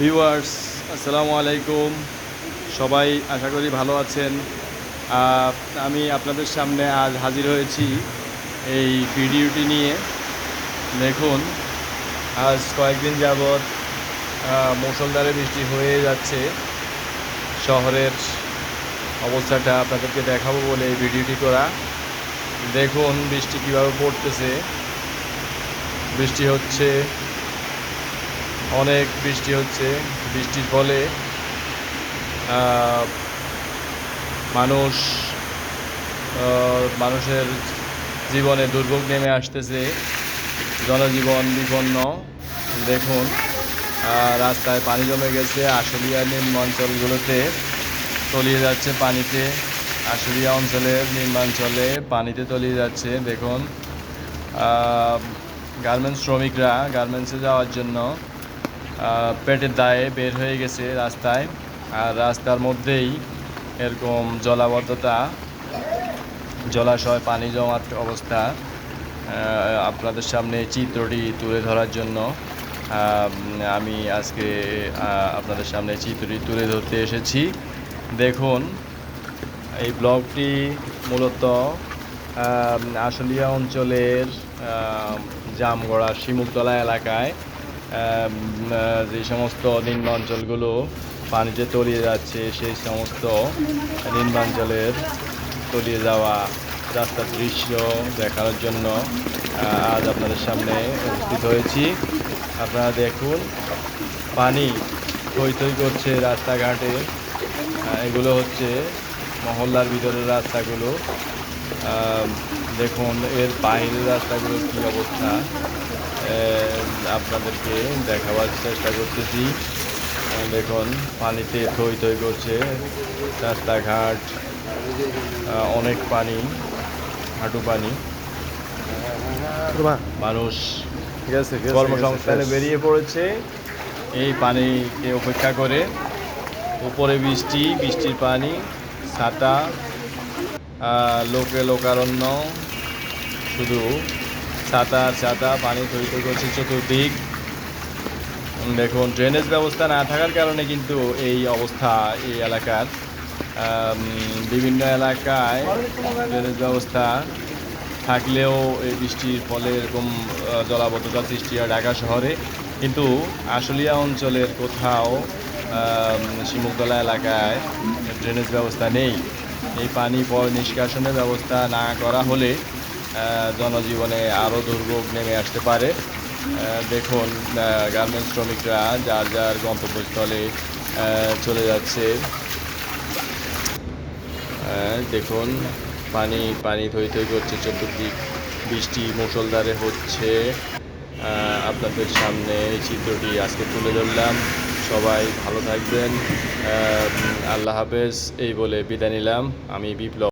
Viewers আসসালামু আলাইকুম। সবাই আশা করি ভালো আছেন। আমি আপনাদের সামনে আজ হাজির হয়েছি এই ভিডিওটি নিয়ে। দেখুন আজ কয়েকদিন যাবৎ আহ, মুষলধারে বৃষ্টি হয়ে যাচ্ছে। শহরের অবস্থাটা আপনাদেরকে দেখাবো বলে এই ভিডিওটি করা। দেখুন বৃষ্টি কীভাবে পড়তেছে। বৃষ্টি হচ্ছে অনেক বৃষ্টি হচ্ছে বৃষ্টির ফলে মানুষ মানুষের জীবনে দুর্ভোগ নেমে আসতেছে, জনজীবন বিপন্ন। দেখুন রাস্তায় পানি জমে গেছে, আশুলিয়া নিম্ন অঞ্চলগুলোতে তলিয়ে যাচ্ছে পানিতে। আশুলিয়া অঞ্চলের নিম্নাঞ্চলে পানিতে তলিয়ে যাচ্ছে, দেখুন। গার্মেন্টস শ্রমিকরা, গার্মেন্টসে যাওয়ার জন্য পেটের দায়ে বের হয়ে গেছে রাস্তায়। আর রাস্তার মধ্যেই এরকম জলাবদ্ধতা, জলাশয়, পানি জমাট অবস্থা আপনাদের সামনে চিত্রটি তুলে ধরার জন্য আমি আজকে আপনাদের সামনে চিত্রটি তুলে ধরতে এসেছি। দেখুন, এই ব্লগটি মূলত আশুলিয়া অঞ্চলের জামগড়া শিমুকতলা এলাকায়। যে সমস্ত নিম্ন অঞ্চলগুলো পানিতে তলিয়ে যাচ্ছে, সেই সমস্ত নিম্নাঞ্চলের তলিয়ে যাওয়া রাস্তার দৃশ্য দেখানোর জন্য আজ আপনাদের সামনে উপস্থিত হয়েছি। আপনারা দেখুন, পানি থই থই করছে রাস্তাঘাটে। এগুলো হচ্ছে মহল্লার ভিতরের রাস্তাগুলো। দেখুন, এর বাইরের রাস্তাগুলোর কী অবস্থা। আপনাদেরকে দেখাবার চেষ্টা করতেছি। দেখুন পানিতে থই থই করছে রাস্তাঘাট অনেক পানি হাঁটু পানি। মানুষ গেছে কর্মসংস্থানে বেরিয়ে পড়েছে। এই পানিকে উপেক্ষা করে উপরে বৃষ্টি বৃষ্টির পানি ছাতা লোকে লোকারণ্য শুধু ছাতা ছাতা পানি তৈরি করছে চতুর্দিক। দেখুন ড্রেনেজ ব্যবস্থা না থাকার কারণে কিন্তু এই অবস্থা এই এলাকার। বিভিন্ন এলাকায় ড্রেনেজ ব্যবস্থা থাকলেও এই বৃষ্টির ফলে এরকম জলাবদ্ধতা সৃষ্টি হয় ঢাকা শহরে। কিন্তু আশুলিয়া অঞ্চলের কোথাও আম, শিমুলতলা এলাকায় ড্রেনেজ ব্যবস্থা নেই। এই পানি পয় নিষ্কাশনের ব্যবস্থা না করা হলে জনজীবনে আরও দুর্ভোগ নেমে আসতে পারে। দেখুন গার্মেন্টস শ্রমিকরা যার যার গন্তব্যস্থলে চলে যাচ্ছে। দেখুন, পানি পানি থই থই করছে, চতুর্দিক বৃষ্টি মুসলধারে হচ্ছে। আপনাদের সামনে এই চিত্রটি আজকে তুলে ধরলাম। সবাই ভালো থাকবেন। আল্লাহ হাফেজ, এই বলে বিদায় নিলাম। আমি বিপ্লব।